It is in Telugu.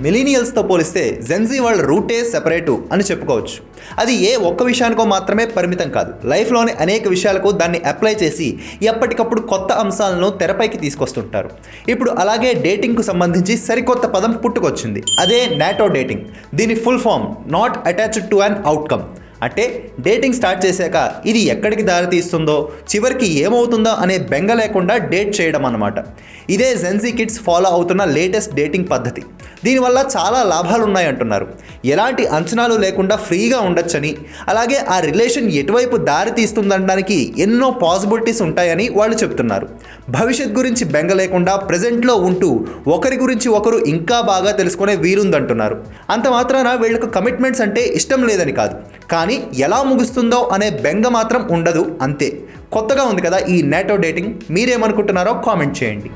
మిలీనియల్స్తో పోలిస్తే జెన్జీ వాళ్ళ రూటే సెపరేటు అని చెప్పుకోవచ్చు. అది ఏ ఒక్క విషయానికో మాత్రమే పరిమితం కాదు. లైఫ్లోని అనేక విషయాలకు దాన్ని అప్లై చేసి ఎప్పటికప్పుడు కొత్త అంశాలను తెరపైకి తీసుకొస్తుంటారు. ఇప్పుడు అలాగే డేటింగ్కు సంబంధించి సరికొత్త పదం పుట్టుకొచ్చింది. అదే నాటో డేటింగ్. దీని full form not attached to an outcome. అంటే డేటింగ్ స్టార్ట్ చేశాక ఇది ఎక్కడికి దారితీస్తుందో చివరికి ఏమవుతుందో అనే బెంగ లేకుండా డేట్ చేయడం అనమాట ఇదే జెన్జీ కిడ్స్ ఫాలో అవుతున్న లేటెస్ట్ డేటింగ్ పద్ధతి. దీనివల్ల చాలా లాభాలు ఉన్నాయంటున్నారు. ఎలాంటి అంచనాలు లేకుండా ఫ్రీగా ఉండొచ్చని అలాగే ఆ రిలేషన్ ఎటువైపు దారి తీస్తుందనడానికి ఎన్నో పాసిబిలిటీస్ ఉంటాయని వాళ్ళు చెప్తున్నారు. భవిష్యత్ గురించి బెంగ లేకుండా ప్రజెంట్లో ఉంటూ ఒకరి గురించి ఒకరు ఇంకా బాగా తెలుసుకునే వీలుందంటున్నారు. అంత మాత్రాన వీళ్ళకు కమిట్మెంట్స్ అంటే ఇష్టం లేదని కాదు. కానీ ఎలా ముగుస్తుందో అనే బెంగ మాత్రం ఉండదు అంతే కొత్తగా ఉంది కదా ఈ నేటో డేటింగ్ మీరేమనుకుంటున్నారో కామెంట్ చేయండి